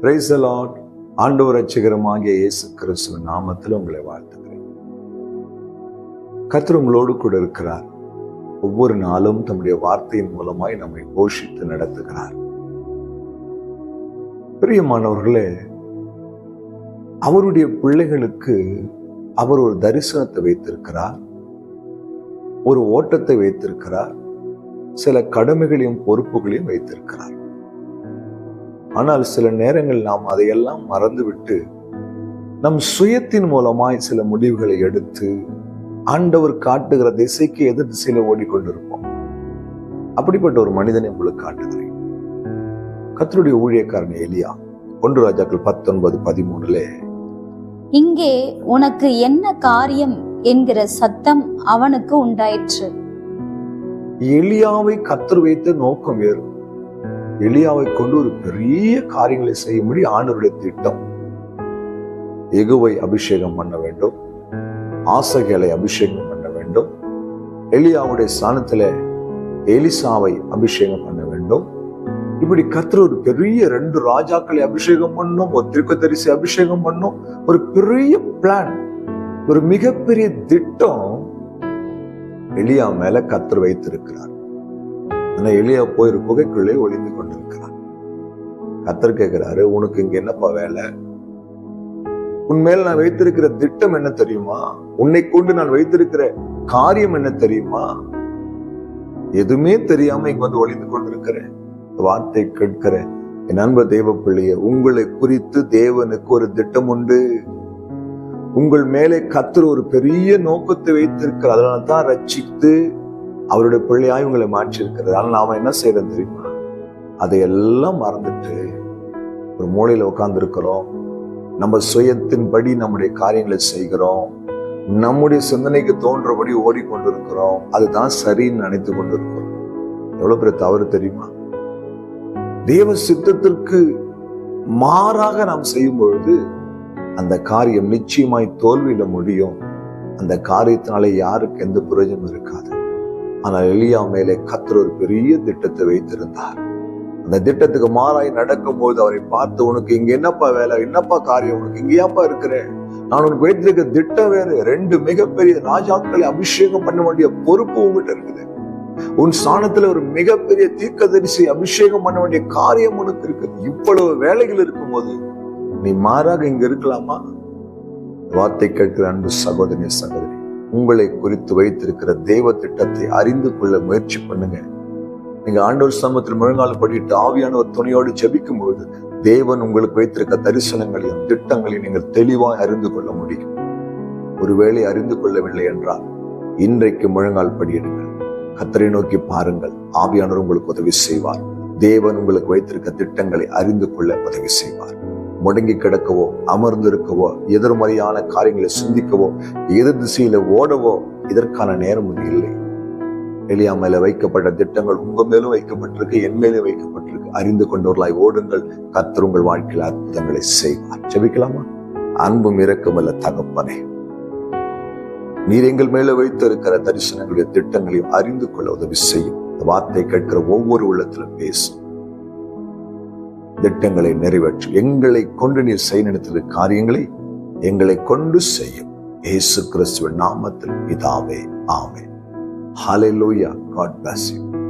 Price Lord ஆண்டவர் ரட்சகரமாகிய இயேசு கிறிஸ்துவ நாமத்தில் உங்களை வாழ்த்துகிறேன். கர்த்தர் உங்களோடு கூட இருக்கிறார். ஒவ்வொரு நாளும் தம்முடைய வார்த்தையின் மூலமாய் நம்மை போஷித்து நடத்துகிறார். பிரியமானவர்களே அவருடைய பிள்ளைகளுக்கு அவர் ஒரு தரிசனத்தை வைத்திருக்கிறார். ஒரு ஓட்டத்தை வைத்திருக்கிறார். சில கடமைகளையும் பொறுப்புகளையும் வைத்திருக்கிறார். ஆனால் சில நேரங்கள் நாம் அதையெல்லாம் மறந்துவிட்டு நம் சுயத்தின் மூலமாய் சில முடிவுகளை எடுத்து ஆண்டவர் காட்டுகிற திசைக்கு எதிர் திசையில ஓடிக்கொண்டிருப்போம். அப்படிப்பட்ட ஒரு மனிதனை உங்களுக்கு காட்டுகிறேன். கத்தருடைய ஊழியக்காரன் எலியா ஒன்று ராஜாக்கள் பத்தொன்பது பதிமூணுல இங்கே உனக்கு என்ன காரியம் என்கிற சத்தம் அவனுக்கு உண்டாயிற்று. எலியாவை கத்தர் வைத்த நோக்கம் வேறு. எலியாவை கொண்டு ஒரு பெரிய காரியங்களை செய்யும்படி ஆண்டவருடைய திட்டம். எகுவை அபிஷேகம் பண்ண வேண்டும். ஆசகைகளை அபிஷேகம் பண்ண வேண்டும். எலியாவுடைய ஸ்தானத்தில் எலிசாவை அபிஷேகம் பண்ண வேண்டும். இப்படி கத்தர் ஒரு பெரிய ரெண்டு ராஜாக்களை அபிஷேகம் பண்ணும் ஒரு திருக்கத்தரிசி அபிஷேகம் பண்ணும் ஒரு பெரிய பிளான் ஒரு மிகப்பெரிய திட்டம் எலியா மேல கத்திர வைத்திருக்கிறார். ஆனால் எளியா போய் ஒரு புகைக்குள்ளே ஒளிந்து கொண்டிருக்கிறான். கத்தர் கேட்கிறாரு உனக்கு இங்க என்னப்பா வேலை? உன்மேல் நான் வைத்திருக்கிற திட்டம் என்ன தெரியுமா? உன்னை கொண்டு நான் வைத்திருக்கிற காரியம் என்ன தெரியுமா? எதுவுமே தெரியாம இங்க வந்து ஒளிந்து கொண்டிருக்கிறேன். வார்த்தை கேட்கிறேன். என் அன்ப தெய்வ பிள்ளைய உங்களை குறித்து தேவனுக்கு ஒரு திட்டம் உண்டு. உங்கள் மேலே கத்துற ஒரு பெரிய நோக்கத்தை வைத்திருக்கிறார். அதனால தான் ரட்சித்து அவருடைய பிள்ளையாய் உங்களை மாற்றி இருக்கிறது ஆனால் நாம என்ன செய்யறது தெரியுமா? அதையெல்லாம் மறந்துட்டு ஒரு மூலையில் உட்கார்ந்து இருக்கிறோம் நம்ம சுயத்தின்படி நம்முடைய காரியங்களை செய்கிறோம். நம்முடைய சிந்தனைக்கு தோன்றபடி ஓடிக்கொண்டிருக்கிறோம். அதுதான் சரின்னு நினைத்து கொண்டிருக்கிறோம். எவ்வளவு பெரிய தவறு தெரியுமா? தேவ சித்தத்திற்கு மாறாக நாம் செய்யும் பொழுது அந்த காரியம் நிச்சயமாய் தோல்வியில முடியும். அந்த காரியத்தினால யாருக்கு எந்த பிரயோஜனம் இருக்காது. ஆனால் எலியா மேலே கத்தர் ஒரு பெரிய திட்டத்தை வைத்திருந்தார். அந்த திட்டத்துக்கு மாறாய் நடக்கும்போது அவரை பார்த்து உனக்கு இங்க என்னப்பா வேலை? என்னப்பா காரியம்? உனக்கு இங்கேயாப்பா இருக்கிறேன் நான் உனக்கு வைத்திருக்க திட்டம் வேறு. ரெண்டு மிகப்பெரிய ராஜாக்களை அபிஷேகம் பண்ண வேண்டிய பொறுப்பு உங்ககிட்ட இருக்குது. உன் ஸ்தானத்துல ஒரு மிகப்பெரிய தீர்க்கதரிசி அபிஷேகம் பண்ண வேண்டிய காரியம் உனக்கு இருக்குது. இவ்வளவு வேலைகள் இருக்கும்போது நீ மாறாக இங்க இருக்கலாமா? வார்த்தை கேட்கிற அன்பு சகோதரி சகோதரி. உங்களை குறித்து வைத்திருக்கிற தெய்வ திட்டத்தை அறிந்து கொள்ள முயற்சி பண்ணுங்க. நீங்க ஆண்டோர் சமூகத்தில் முழங்கால் படிட்டு ஆவியானவர் துணையோடு ஜபிக்கும் பொழுது தேவன் உங்களுக்கு வைத்திருக்க தரிசனங்களையும் திட்டங்களையும் நீங்கள் தெளிவாய் அறிந்து கொள்ள முடியும். ஒருவேளை அறிந்து கொள்ளவில்லை என்றால் இன்றைக்கு முழங்கால் படியிடுங்கள் கத்தரை நோக்கி பாருங்கள். ஆவியானவர் உங்களுக்கு உதவி செய்வார். தேவன் உங்களுக்கு வைத்திருக்க திட்டங்களை அறிந்து கொள்ள உதவி செய்வார். முடங்கி கிடக்கவோ அமர்ந்திருக்கவோ எதிர்மறையான காரியங்களை சிந்திக்கவோ எதிர் திசையில ஓடவோ இதற்கான நேரம் இல்லை. எளியா மேல வைக்கப்பட்ட திட்டங்கள் உங்க மேலும் வைக்கப்பட்டிருக்கு என் மேலும் வைக்கப்பட்டிருக்கு. அறிந்து கொண்டவர்களாய் ஓடுங்கள். கத்தர் உங்கள் வாழ்க்கையில் அர்த்தங்களை செய்வார். ஜபிக்கலாமா? அன்பும் இரக்கமல்ல தகப்பனே. நீர் எங்கள் மேல வைத்து இருக்கிற தரிசனங்களுடைய திட்டங்களையும் அறிந்து கொள்ள உதவி செய்யும். வார்த்தை கேட்கிற ஒவ்வொரு உள்ளத்திலும் பேசும் திட்டங்களை நிறைவேற்றி. எங்களை கொண்டு நீர் செய்ய நினைத்த காரியங்களை எங்களை கொண்டு செய்யும். ஏசு கிறிஸ்துவ நாமத்தில் இதாவே ஆமே ஹalleluya god bless you.